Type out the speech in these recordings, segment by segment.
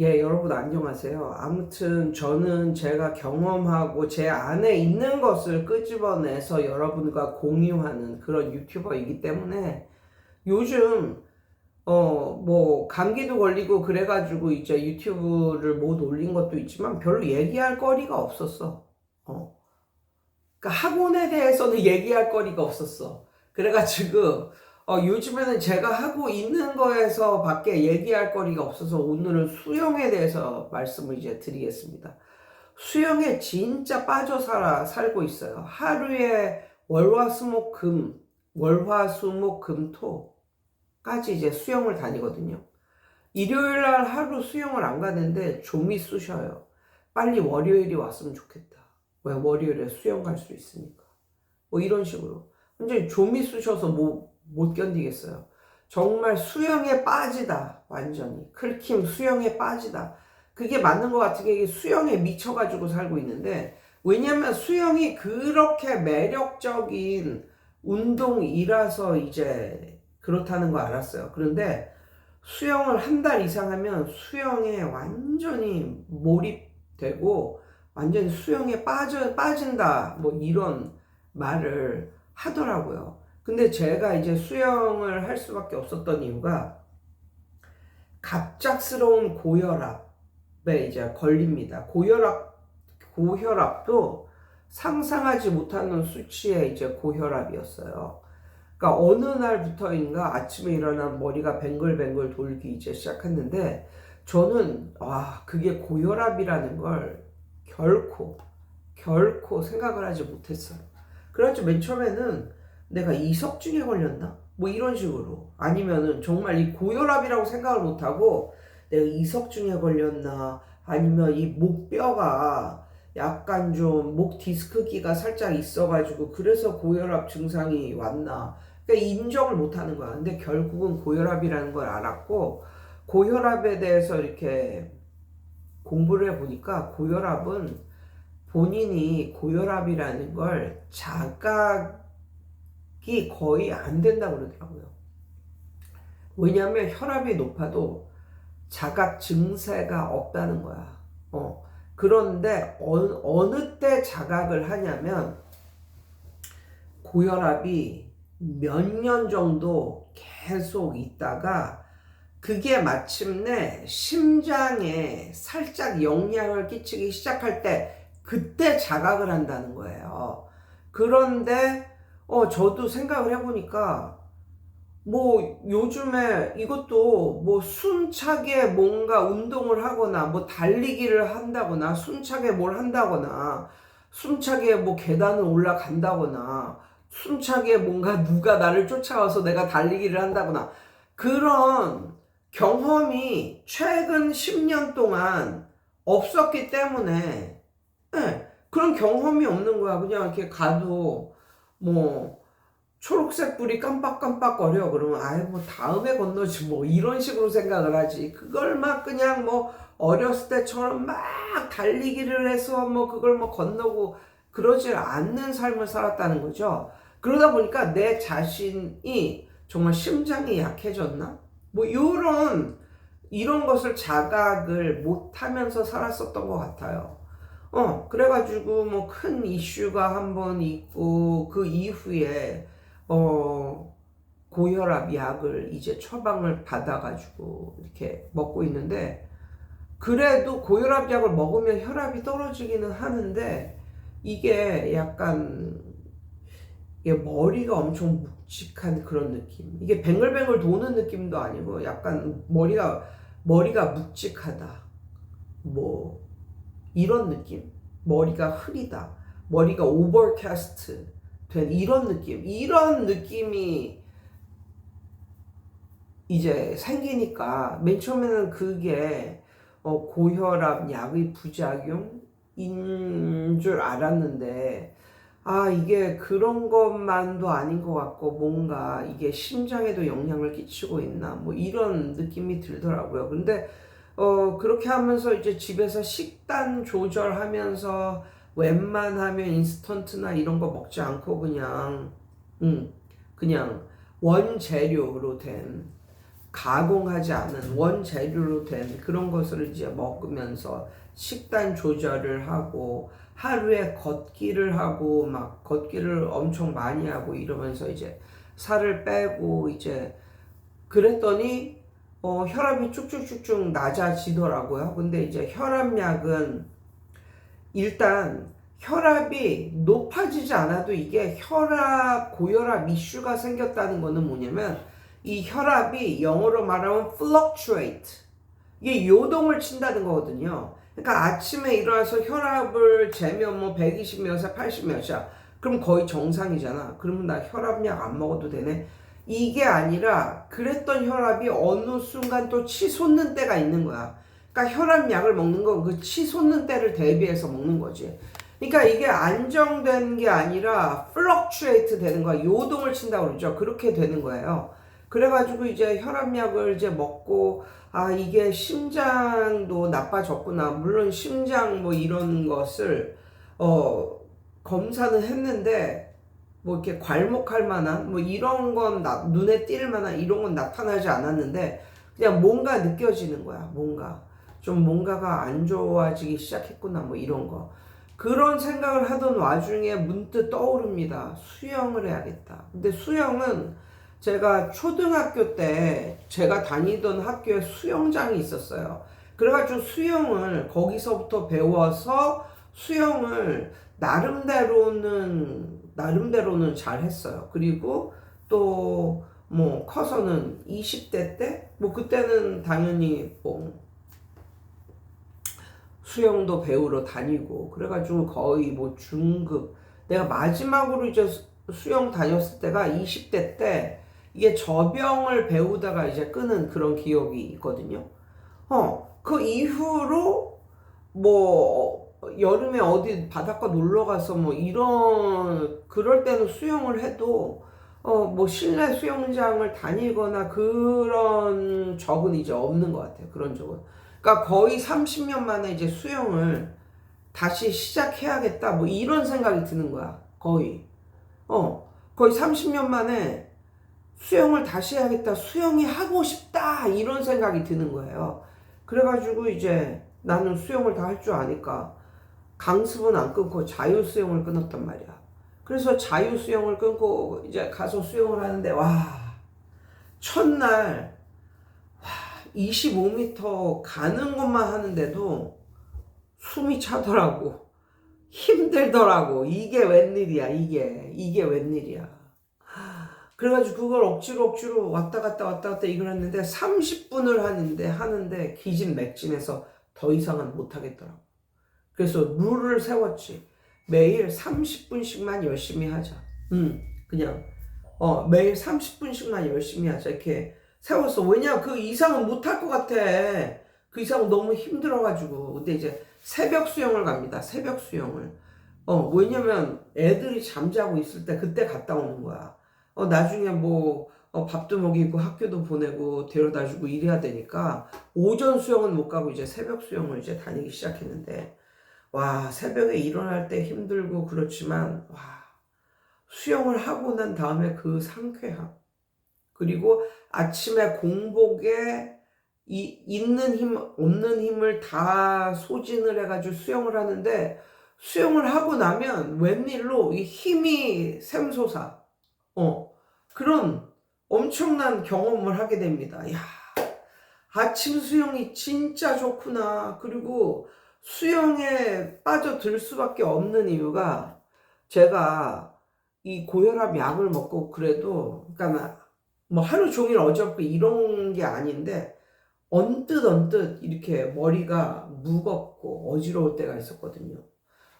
예, 여러분 안녕하세요. 아무튼 저는 제가 경험하고 제 안에 있는 것을 끄집어내서 여러분과 공유하는 그런 유튜버이기 때문에 요즘 어, 뭐 감기도 걸리고 그래가지고 이제 유튜브를 못 올린 것도 있지만 별로 얘기할 거리가 없었어. 어. 그러니까 학원에 대해서는 얘기할 거리가 없었어. 그래가지고 어, 요즘에는 제가 하고 있는 거에서 밖에 얘기할 거리가 없어서 오늘은 수영에 대해서 말씀을 이제 드리겠습니다. 수영에 진짜 빠져 살아, 살고 있어요. 하루에 월화수목금, 월화수목금토까지 이제 수영을 다니거든요. 일요일 날 하루 수영을 안 가는데 좀이 쑤셔요. 빨리 월요일이 왔으면 좋겠다. 왜 월요일에 수영 갈 수 있으니까. 뭐 이런 식으로. 완전히 좀이 쑤셔서 뭐 못 견디겠어요. 정말 수영에 빠지다. 완전히. 클킴 수영에 빠지다. 그게 맞는 것 같은 게 수영에 미쳐가지고 살고 있는데, 왜냐면 수영이 그렇게 매력적인 운동이라서 이제 그렇다는 거 알았어요. 그런데 수영을 한 달 이상 하면 수영에 완전히 몰입되고, 완전히 수영에 빠져, 빠진다. 뭐 이런 말을 하더라고요. 근데 제가 이제 수영을 할 수밖에 없었던 이유가 갑작스러운 고혈압에 이제 걸립니다. 고혈압, 고혈압도 상상하지 못하는 수치의 이제 고혈압이었어요. 그러니까 어느 날부터인가 아침에 일어나 머리가 뱅글뱅글 돌기 이제 시작했는데 저는 와 그게 고혈압이라는 걸 결코 결코 생각을 하지 못했어요. 그래가지고 맨 처음에는 내가 이석증에 걸렸나? 뭐 이런 식으로. 아니면은 정말 이 고혈압이라고 생각을 못하고 내가 이석증에 걸렸나? 아니면 이 목뼈가 약간 좀 목 디스크기가 살짝 있어가지고 그래서 고혈압 증상이 왔나? 그러니까 인정을 못하는 거야. 근데 결국은 고혈압이라는 걸 알았고 고혈압에 대해서 이렇게 공부를 해보니까 고혈압은 본인이 고혈압이라는 걸 자각 이 거의 안 된다고 그러더라고요. 왜냐하면 혈압이 높아도 자각 증세가 없다는 거야. 어. 그런데 어느, 어느 때 자각을 하냐면 고혈압이 몇 년 정도 계속 있다가 그게 마침내 심장에 살짝 영향을 끼치기 시작할 때 그때 자각을 한다는 거예요. 그런데 어 저도 생각을 해보니까 뭐 요즘에 이것도 뭐 숨차게 뭔가 운동을 하거나 뭐 달리기를 한다거나 숨차게 뭘 한다거나 숨차게 뭐 계단을 올라간다거나 숨차게 뭔가 누가 나를 쫓아와서 내가 달리기를 한다거나 그런 경험이 최근 10년 동안 없었기 때문에 네, 그런 경험이 없는 거야. 그냥 이렇게 가도 뭐 초록색 불이 깜빡깜빡거려. 그러면 아예 뭐 다음에 건너지 뭐 이런 식으로 생각을 하지. 그걸 막 그냥 뭐 어렸을 때처럼 막 달리기를 해서 뭐 그걸 뭐 건너고 그러질 않는 삶을 살았다는 거죠. 그러다 보니까 내 자신이 정말 심장이 약해졌나? 뭐 이런 이런 것을 자각을 못하면서 살았었던 것 같아요. 어 그래가지고 뭐 큰 이슈가 한 번 있고 그 이후에 어 고혈압 약을 이제 처방을 받아가지고 이렇게 먹고 있는데 그래도 고혈압 약을 먹으면 혈압이 떨어지기는 하는데 이게 약간 이게 머리가 엄청 묵직한 그런 느낌. 이게 뱅글뱅글 도는 느낌도 아니고 약간 머리가 머리가 묵직하다. 뭐 이런 느낌. 머리가 흐리다. 머리가 오버캐스트 된 이런 느낌. 이런 느낌이 이제 생기니까 맨 처음에는 그게 어, 고혈압 약의 부작용인 줄 알았는데 아, 이게 그런 것만도 아닌 것 같고, 뭔가 이게 심장에도 영향을 끼치고 있나, 뭐 이런 느낌이 들더라고요. 근데, 어, 그렇게 하면서 이제 집에서 식단 조절하면서 웬만하면 인스턴트나 이런 거 먹지 않고 그냥, 음, 그냥 원재료로 된 가공하지 않은 원재료로 된 그런 것을 이제 먹으면서 식단 조절을 하고 하루에 걷기를 하고 막 걷기를 엄청 많이 하고 이러면서 이제 살을 빼고 이제 그랬더니 어, 혈압이 쭉쭉쭉쭉 낮아지더라고요. 근데 이제 혈압약은 일단 혈압이 높아지지 않아도 이게 혈압, 고혈압 이슈가 생겼다는 거는 뭐냐면 이 혈압이 영어로 말하면 fluctuate. 이게 요동을 친다는 거거든요. 그러니까 아침에 일어나서 혈압을 재면 뭐 120 몇이야, 80 몇이야. 그럼 거의 정상이잖아. 그러면 나 혈압약 안 먹어도 되네. 이게 아니라 그랬던 혈압이 어느 순간 또 치솟는 때가 있는 거야. 그러니까 혈압약을 먹는 건 그 치솟는 때를 대비해서 먹는 거지. 그러니까 이게 안정된 게 아니라 fluctuate 되는 거야. 요동을 친다고 그러죠. 그렇게 되는 거예요. 그래가지고 이제 혈압약을 이제 먹고 아 이게 심장도 나빠졌구나. 물론 심장 뭐 이런 것을 어 검사는 했는데 뭐 이렇게 괄목할 만한 뭐 이런 건 나, 눈에 띌 만한 이런 건 나타나지 않았는데 그냥 뭔가 느껴지는 거야. 뭔가 좀 뭔가가 안 좋아지기 시작했구나. 뭐 이런 거. 그런 생각을 하던 와중에 문득 떠오릅니다. 수영을 해야겠다. 근데 수영은 제가 초등학교 때 제가 다니던 학교에 수영장이 있었어요. 그래가지고 수영을 거기서부터 배워서 수영을 나름대로는 나름대로는 잘 했어요. 그리고 또 뭐 커서는 20대 때 뭐 그때는 당연히 뭐 수영도 배우러 다니고 그래가지고 거의 뭐 중급 내가 마지막으로 이제 수- 수영 다녔을 때가 20대 때 이게 저병을 배우다가 이제 끄는 그런 기억이 있거든요. 어, 그 이후로 뭐 여름에 어디 바닷가 놀러 가서 뭐 이런 그럴 때는 수영을 해도 어 뭐 실내 수영장을 다니거나 그런 적은 이제 없는 것 같아요. 그런 적은. 그러니까 거의 30년 만에 이제 수영을 다시 시작해야겠다. 뭐 이런 생각이 드는 거야. 거의. 어, 거의 30년 만에 수영을 다시 해야겠다. 수영이 하고 싶다. 이런 생각이 드는 거예요. 그래가지고 이제 나는 수영을 다 할 줄 아니까 강습은 안 끊고 자유 수영을 끊었단 말이야. 그래서 자유 수영을 끊고 이제 가서 수영을 하는데 와 첫날 25m 가는 것만 하는데도 숨이 차더라고. 힘들더라고. 이게 웬일이야, 이게. 이게 웬일이야. 그래가지고 그걸 억지로 억지로 왔다 갔다 왔다 갔다 이걸 했는데 30분을 하는데, 하는데 기진맥진해서 더 이상은 못하겠더라고. 그래서 룰을 세웠지. 매일 30분씩만 열심히 하자. 응, 그냥. 어, 매일 30분씩만 열심히 하자. 이렇게 세웠어. 왜냐, 그 이상은 못할 것 같아. 그 이상은 너무 힘들어가지고. 근데 이제 새벽 수영을 갑니다. 새벽 수영을. 어, 왜냐면 애들이 잠자고 있을 때 그때 갔다 오는 거야. 어, 나중에 뭐, 어, 밥도 먹이고 학교도 보내고 데려다 주고 이래야 되니까 오전 수영은 못 가고 이제 새벽 수영을 이제 다니기 시작했는데 와, 새벽에 일어날 때 힘들고 그렇지만 와, 수영을 하고 난 다음에 그 상쾌함. 그리고 아침에 공복에 이, 있는 힘, 없는 힘을 다 소진을 해가지고 수영을 하는데 수영을 하고 나면 웬일로 이 힘이 샘솟아. 어, 그런 엄청난 경험을 하게 됩니다. 야, 아침 수영이 진짜 좋구나. 그리고 수영에 빠져들 수밖에 없는 이유가 제가 이 고혈압 약을 먹고 그래도 그러니까 뭐 하루 종일 어지럽고 이런 게 아닌데 언뜻 언뜻 이렇게 머리가 무겁고 어지러울 때가 있었거든요.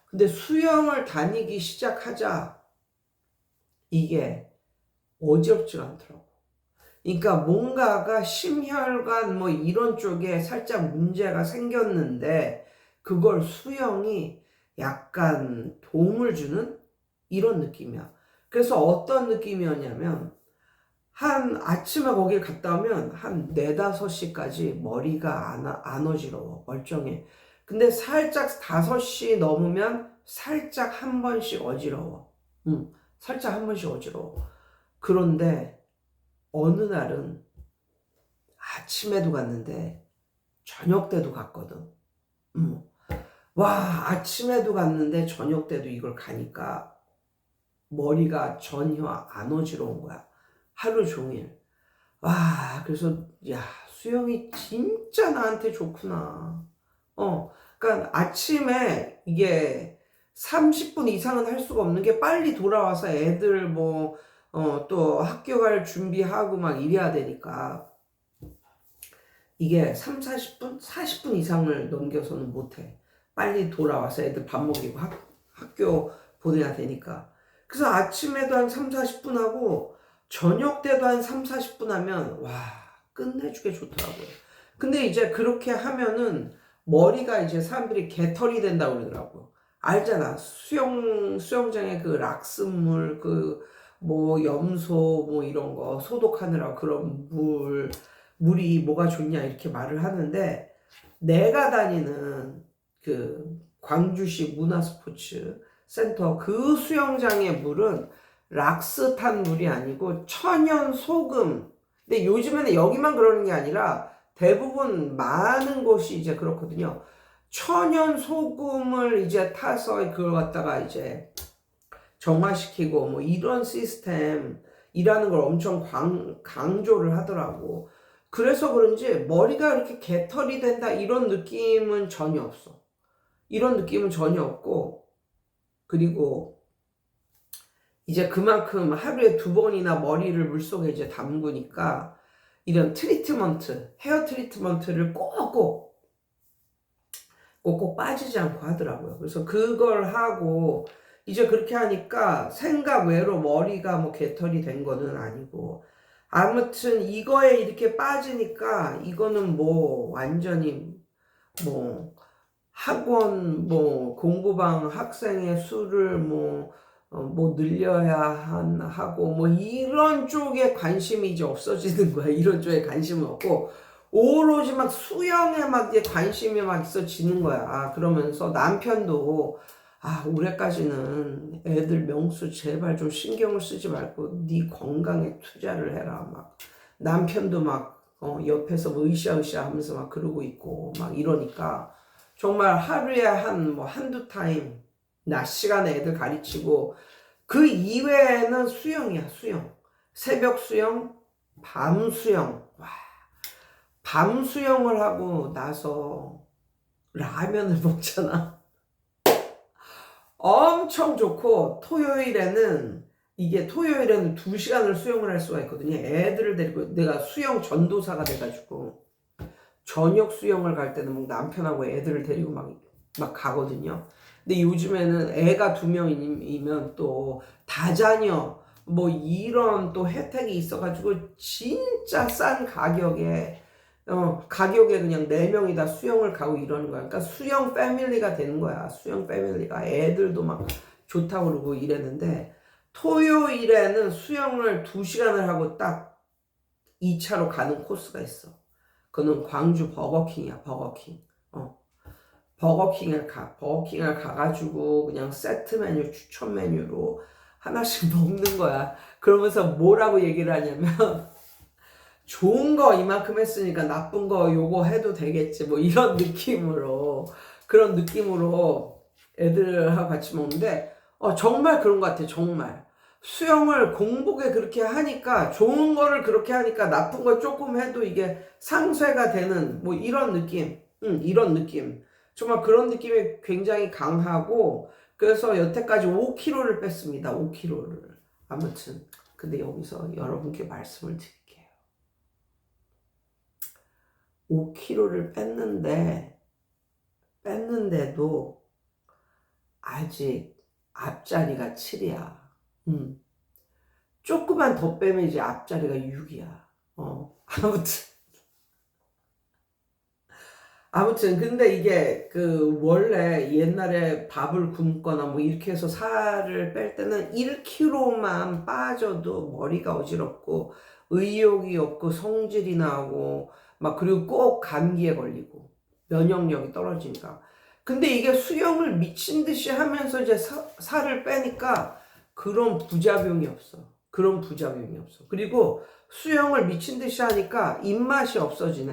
근데 수영을 다니기 시작하자 이게 어지럽지가 않더라고. 그러니까 뭔가가 심혈관 뭐 이런 쪽에 살짝 문제가 생겼는데 그걸 수영이 약간 도움을 주는 이런 느낌이야. 그래서 어떤 느낌이었냐면 한 아침에 거길 갔다 오면 한 4, 5시까지 머리가 안, 안 어지러워. 멀쩡해. 근데 살짝 5시 넘으면 살짝 한 번씩 어지러워. 응, 살짝 한 번씩 어지러워. 그런데 어느 날은 아침에도 갔는데 저녁 때도 갔거든. 음. 와, 아침에도 갔는데 저녁 때도 이걸 가니까 머리가 전혀 안 어지러운 거야. 하루 종일. 와, 그래서, 야, 수영이 진짜 나한테 좋구나. 어, 그러니까 아침에 이게 30분 이상은 할 수가 없는 게 빨리 돌아와서 애들 뭐, 어, 또 학교 갈 준비하고 막 이래야 되니까. 이게 3, 40분? 40분 이상을 넘겨서는 못해. 빨리 돌아와서 애들 밥 먹이고 학, 학교 보내야 되니까. 그래서 아침에도 한 3, 40분 하고 저녁 때도 한 3, 40분 하면 와 끝내주게 좋더라고요. 근데 이제 그렇게 하면은 머리가 이제 사람들이 개털이 된다고 그러더라고요. 알잖아. 수영, 수영장에 그 락스물, 그, 뭐, 염소, 뭐, 이런 거 소독하느라 그런 물, 물이 뭐가 좋냐, 이렇게 말을 하는데, 내가 다니는 그 광주시 문화스포츠 센터 그 수영장의 물은 락스 탄 물이 아니고 천연 소금. 근데 요즘에는 여기만 그러는 게 아니라 대부분 많은 곳이 이제 그렇거든요. 천연 소금을 이제 타서 그걸 갖다가 이제 정화시키고 뭐 이런 시스템이라는 걸 엄청 광, 강조를 하더라고. 그래서 그런지 머리가 이렇게 개털이 된다 이런 느낌은 전혀 없어. 이런 느낌은 전혀 없고, 그리고 이제 그만큼 하루에 두 번이나 머리를 물속에 이제 담그니까 이런 트리트먼트, 헤어 트리트먼트를 꼭꼭 꼭꼭 빠지지 않고 하더라고요. 그래서 그걸 하고 이제 그렇게 하니까 생각 외로 머리가 뭐 개털이 된 거는 아니고 아무튼 이거에 이렇게 빠지니까 이거는 뭐 완전히 뭐 학원 뭐 공부방 학생의 수를 뭐, 어, 뭐 늘려야 한, 하고 뭐 이런 쪽에 관심이 이제 없어지는 거야. 이런 쪽에 관심은 없고 오로지 막 수영에 막 이제 관심이 막 있어지는 거야. 아, 그러면서 남편도 아, 올해까지는 애들 명수 제발 좀 신경을 쓰지 말고 네 건강에 투자를 해라. 막 남편도 막 어, 옆에서 뭐 으쌰으쌰 하면서 막 그러고 있고 막 이러니까 정말 하루에 한 뭐 한두 타임 낮 시간에 애들 가르치고 그 이외에는 수영이야 수영. 새벽 수영 밤 수영. 와. 밤 수영을 하고 나서 라면을 먹잖아. 엄청 좋고 토요일에는 이게 토요일에는 두 시간을 수영을 할 수가 있거든요. 애들을 데리고 내가 수영 전도사가 돼가지고 저녁 수영을 갈 때는 막 남편하고 애들을 데리고 막, 막 가거든요. 근데 요즘에는 애가 두 명이면 또 다자녀 뭐 이런 또 혜택이 있어가지고 진짜 싼 가격에 어 가격에 그냥 네 명이 다 수영을 가고 이러는 거야. 그러니까 수영 패밀리가 되는 거야. 수영 패밀리가 애들도 막 좋다고 그러고 이랬는데 토요일에는 수영을 두 시간을 하고 딱 2차로 가는 코스가 있어. 그는 광주 버거킹이야, 버거킹. 어. 버거킹을 가, 버거킹을 가가지고 그냥 세트 메뉴, 추천 메뉴로 하나씩 먹는 거야. 그러면서 뭐라고 얘기를 하냐면, 좋은 거 이만큼 했으니까 나쁜 거 요거 해도 되겠지. 뭐 이런 느낌으로, 그런 느낌으로 애들하고 같이 먹는데, 어, 정말 그런 것 같아, 정말. 수영을 공복에 그렇게 하니까 좋은 거를 그렇게 하니까 나쁜 걸 조금 해도 이게 상쇄가 되는 뭐 이런 느낌, 음, 이런 느낌. 정말 그런 느낌이 굉장히 강하고 그래서 여태까지 5kg를 뺐습니다. 5kg를. 아무튼 근데 여기서 여러분께 말씀을 드릴게요. 5kg를 뺐는데 뺐는데도 아직 앞자리가 7이야. 음. 조금만 더 빼면 이제 앞자리가 6이야. 어, 아무튼. 아무튼, 근데 이게 그 원래 옛날에 밥을 굶거나 뭐 이렇게 해서 살을 뺄 때는 1kg만 빠져도 머리가 어지럽고 의욕이 없고 성질이 나고 막 그리고 꼭 감기에 걸리고 면역력이 떨어지니까. 근데 이게 수영을 미친 듯이 하면서 이제 사, 살을 빼니까 그런 부작용이 없어. 그런 부작용이 없어. 그리고 수영을 미친 듯이 하니까 입맛이 없어지네.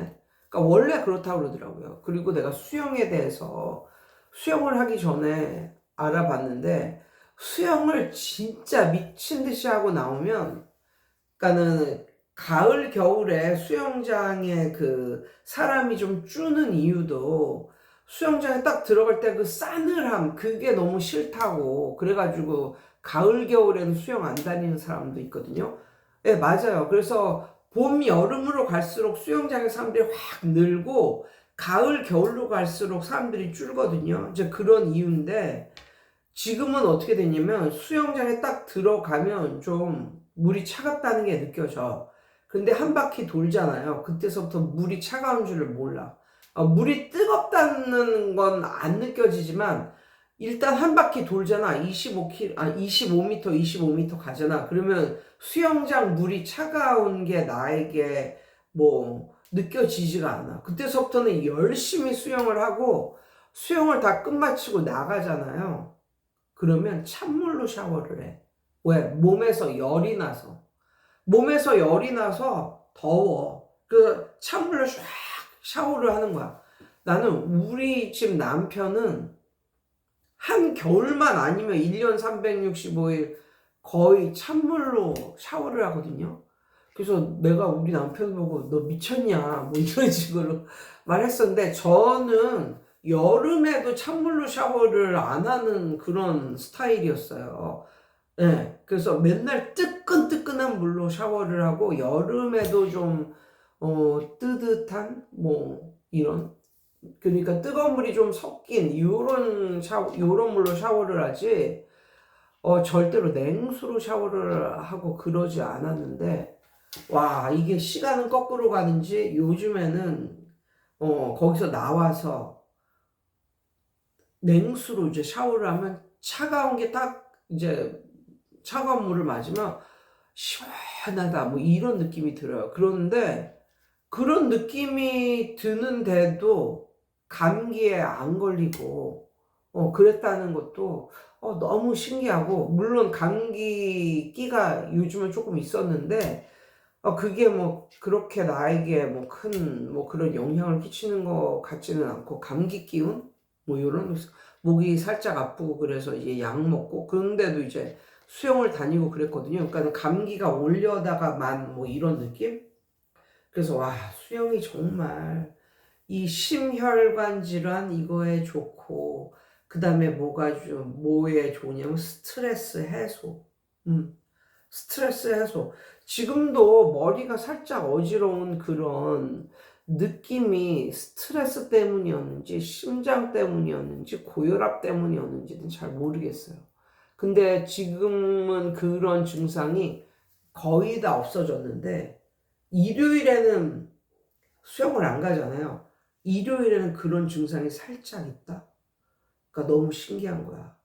그러니까 원래 그렇다고 그러더라고요. 그리고 내가 수영에 대해서 수영을 하기 전에 알아봤는데 수영을 진짜 미친 듯이 하고 나오면 그러니까는 가을 겨울에 수영장에 그 사람이 좀 주는 이유도 수영장에 딱 들어갈 때 그 싸늘함 그게 너무 싫다고 그래가지고 가을 겨울에는 수영 안 다니는 사람도 있거든요. 예, 맞아요. 그래서 봄 여름으로 갈수록 수영장의 사람들이 확 늘고 가을 겨울로 갈수록 사람들이 줄거든요. 이제 그런 이유인데 지금은 어떻게 되냐면 수영장에 딱 들어가면 좀 물이 차갑다는 게 느껴져. 근데 한 바퀴 돌잖아요. 그때서부터 물이 차가운 줄을 몰라. 어, 물이 뜨겁다는 건 안 느껴지지만 일단 한 바퀴 돌잖아. 25km, 아, 25m, 25m 가잖아. 그러면 수영장 물이 차가운 게 나에게 뭐 느껴지지가 않아. 그때서부터는 열심히 수영을 하고 수영을 다 끝마치고 나가잖아요. 그러면 찬물로 샤워를 해. 왜? 몸에서 열이 나서. 몸에서 열이 나서 더워. 그 찬물로 샥 샤워를 하는 거야. 나는 우리 집 남편은 한 겨울만 아니면 1년 365일 거의 찬물로 샤워를 하거든요. 그래서 내가 우리 남편 보고 너 미쳤냐 뭐 이런 식으로 말했었는데 저는 여름에도 찬물로 샤워를 안 하는 그런 스타일이었어요. 네, 그래서 맨날 뜨끈뜨끈한 물로 샤워를 하고 여름에도 좀 어, 뜨뜻한 뭐 이런 그러니까 뜨거운 물이 좀 섞인 요런 샤워 요런 물로 샤워를 하지 어 절대로 냉수로 샤워를 하고 그러지 않았는데 와 이게 시간은 거꾸로 가는지 요즘에는 어 거기서 나와서 냉수로 이제 샤워를 하면 차가운 게 딱 이제 차가운 물을 맞으면 시원하다 뭐 이런 느낌이 들어요. 그런데 그런 느낌이 드는데도 감기에 안 걸리고 어 그랬다는 것도 어 너무 신기하고 물론 감기 끼가 요즘은 조금 있었는데 어 그게 뭐 그렇게 나에게 뭐 큰뭐 그런 영향을 끼치는 것 같지는 않고 감기 기운 뭐 요런 목이 살짝 아프고 그래서 이제 약 먹고 그런데도 이제 수영을 다니고 그랬거든요. 그러니까 감기가 올려다가만 뭐 이런 느낌? 그래서 와 수영이 정말 이 심혈관 질환 이거에 좋고 그 다음에 뭐가 좀 뭐에 좋냐면 스트레스 해소. 음, 스트레스 해소. 지금도 머리가 살짝 어지러운 그런 느낌이 스트레스 때문이었는지 심장 때문이었는지 고혈압 때문이었는지는 잘 모르겠어요. 근데 지금은 그런 증상이 거의 다 없어졌는데 일요일에는 수영을 안 가잖아요. 일요일에는 그런 증상이 살짝 있다. 그러니까 너무 신기한 거야.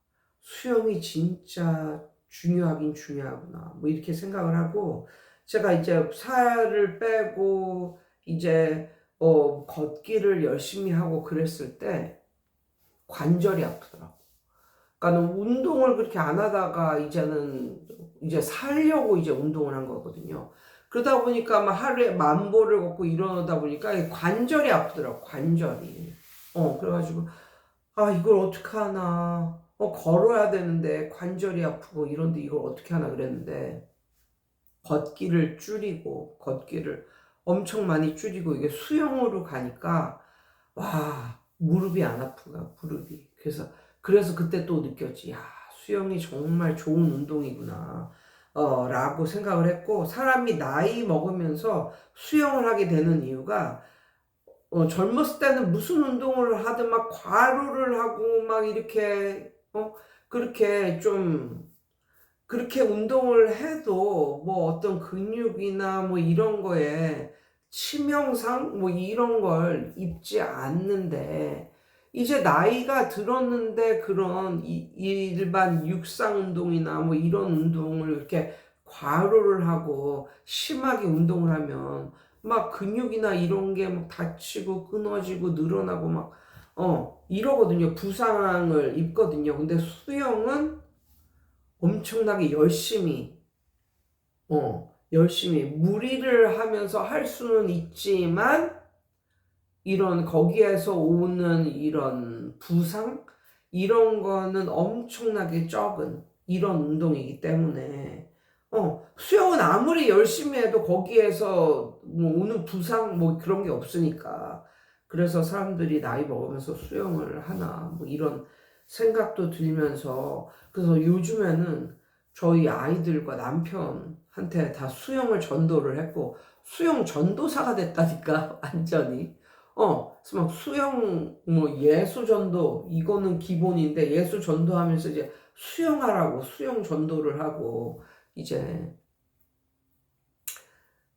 수영이 진짜 중요하긴 중요하구나. 뭐 이렇게 생각을 하고 제가 이제 살을 빼고 이제 어 걷기를 열심히 하고 그랬을 때 관절이 아프더라고. 그러니까 운동을 그렇게 안 하다가 이제는 이제 살려고 이제 운동을 한 거거든요. 그러다 보니까 막 하루에 만 보를 걷고 이러다 보니까 관절이 아프더라고, 관절이. 어, 그래가지고, 아, 이걸 어떻게 하나. 어, 걸어야 되는데 관절이 아프고 이런데 이걸 어떻게 하나 그랬는데, 걷기를 줄이고, 걷기를 엄청 많이 줄이고, 이게 수영으로 가니까, 와, 무릎이 안 아프가, 무릎이. 그래서, 그래서 그때 또 느꼈지. 야, 수영이 정말 좋은 운동이구나. 어, 라고 생각을 했고, 사람이 나이 먹으면서 수영을 하게 되는 이유가, 어, 젊었을 때는 무슨 운동을 하든 막 과로를 하고 막 이렇게, 어, 그렇게 좀, 그렇게 운동을 해도 뭐 어떤 근육이나 뭐 이런 거에 치명상 뭐 이런 걸 입지 않는데, 이제 나이가 들었는데 그런 이, 일반 육상 운동이나 뭐 이런 운동을 이렇게 과로를 하고 심하게 운동을 하면 막 근육이나 이런 게 막 다치고 끊어지고 늘어나고 막 어 이러거든요. 부상을 입거든요. 근데 수영은 엄청나게 열심히 어, 열심히 무리를 하면서 할 수는 있지만 이런 거기에서 오는 이런 부상? 이런 거는 엄청나게 적은 이런 운동이기 때문에. 어, 수영은 아무리 열심히 해도 거기에서 뭐 오는 부상 뭐 그런 게 없으니까. 그래서 사람들이 나이 먹으면서 수영을 하나 뭐 이런 생각도 들면서. 그래서 요즘에는 저희 아이들과 남편한테 다 수영을 전도를 했고 수영 전도사가 됐다니까 완전히 어막 수영 뭐 예수 전도 이거는 기본인데 예수 전도하면서 이제 수영하라고 수영 전도를 하고 이제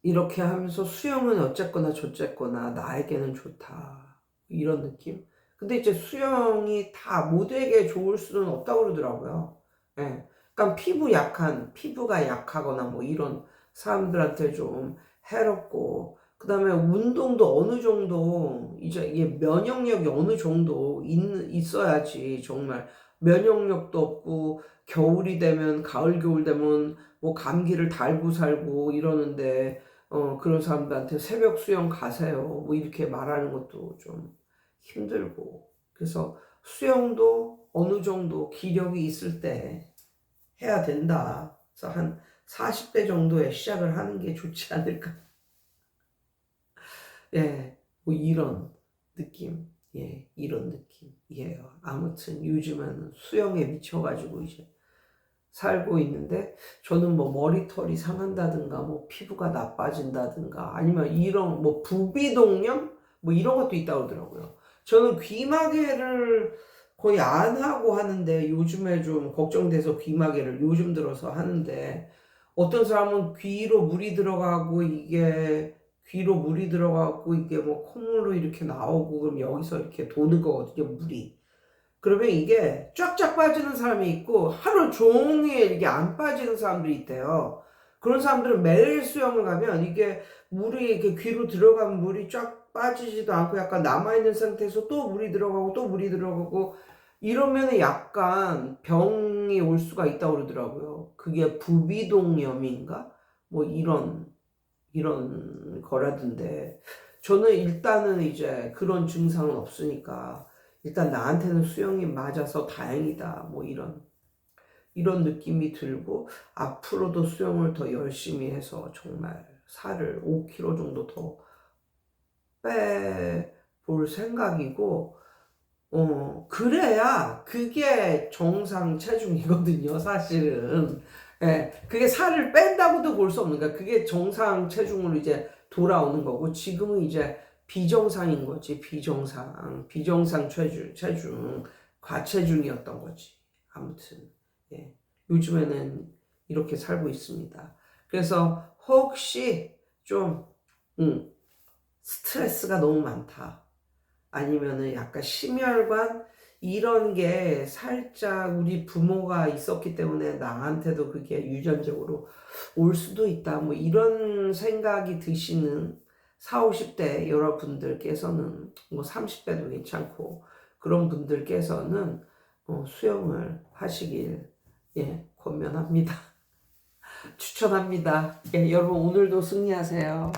이렇게 하면서 수영은 어쨌거나 저쨌거나 나에게는 좋다. 이런 느낌? 근데 이제 수영이 다 모두에게 좋을 수는 없다고 그러더라고요. 예. 그러니까 피부 약한 피부가 약하거나 뭐 이런 사람들한테 좀 해롭고 그 다음에 운동도 어느 정도 이제 이게 면역력이 어느 정도 있, 있어야지 정말 면역력도 없고 겨울이 되면 가을 겨울 되면 뭐 감기를 달고 살고 이러는데 어 그런 사람들한테 새벽 수영 가세요 뭐 이렇게 말하는 것도 좀 힘들고 그래서 수영도 어느 정도 기력이 있을 때 해야 된다. 그래서 한 40대 정도에 시작을 하는 게 좋지 않을까. 예, 뭐 이런 느낌. 예, 이런 느낌이에요. 아무튼 요즘은 수영에 미쳐가지고 이제 살고 있는데 저는 뭐 머리털이 상한다든가 뭐 피부가 나빠진다든가 아니면 이런 뭐 부비동염 뭐 이런 것도 있다고 하더라고요. 저는 귀마개를 거의 안 하고 하는데 요즘에 좀 걱정돼서 귀마개를 요즘 들어서 하는데 어떤 사람은 귀로 물이 들어가고 이게 귀로 물이 들어가고 이게 뭐 콧물로 이렇게 나오고 그럼 여기서 이렇게 도는 거거든요 물이 그러면 이게 쫙쫙 빠지는 사람이 있고 하루 종일 이게 안 빠지는 사람들이 있대요 그런 사람들은 매일 수영을 가면 이게 물이 이렇게 귀로 들어가면 물이 쫙 빠지지도 않고 약간 남아있는 상태에서 또 물이 들어가고 또 물이 들어가고 이러면 약간 병이 올 수가 있다고 그러더라고요. 그게 부비동염인가? 뭐 이런, 이런 거라던데. 저는 일단은 이제 그런 증상은 없으니까 일단 나한테는 수영이 맞아서 다행이다. 뭐 이런, 이런 느낌이 들고 앞으로도 수영을 더 열심히 해서 정말 살을 5kg 정도 더 빼볼 생각이고 어, 그래야 그게 정상 체중이거든요, 사실은. 예, 그게 살을 뺀다고도 볼 수 없는 거야. 그게 정상 체중으로 이제 돌아오는 거고, 지금은 이제 비정상인 거지, 비정상. 비정상 체중, 체중, 과체중이었던 거지. 아무튼, 예. 요즘에는 이렇게 살고 있습니다. 그래서 혹시 좀, 음, 스트레스가 너무 많다. 아니면은 약간 심혈관 이런 게 살짝 우리 부모가 있었기 때문에 나한테도 그게 유전적으로 올 수도 있다. 뭐 이런 생각이 드시는 4, 50대 여러분들께서는 뭐 30대도 괜찮고 그런 분들께서는 어, 수영을 하시길 예, 권면합니다. 추천합니다. 예, 여러분 오늘도 승리하세요.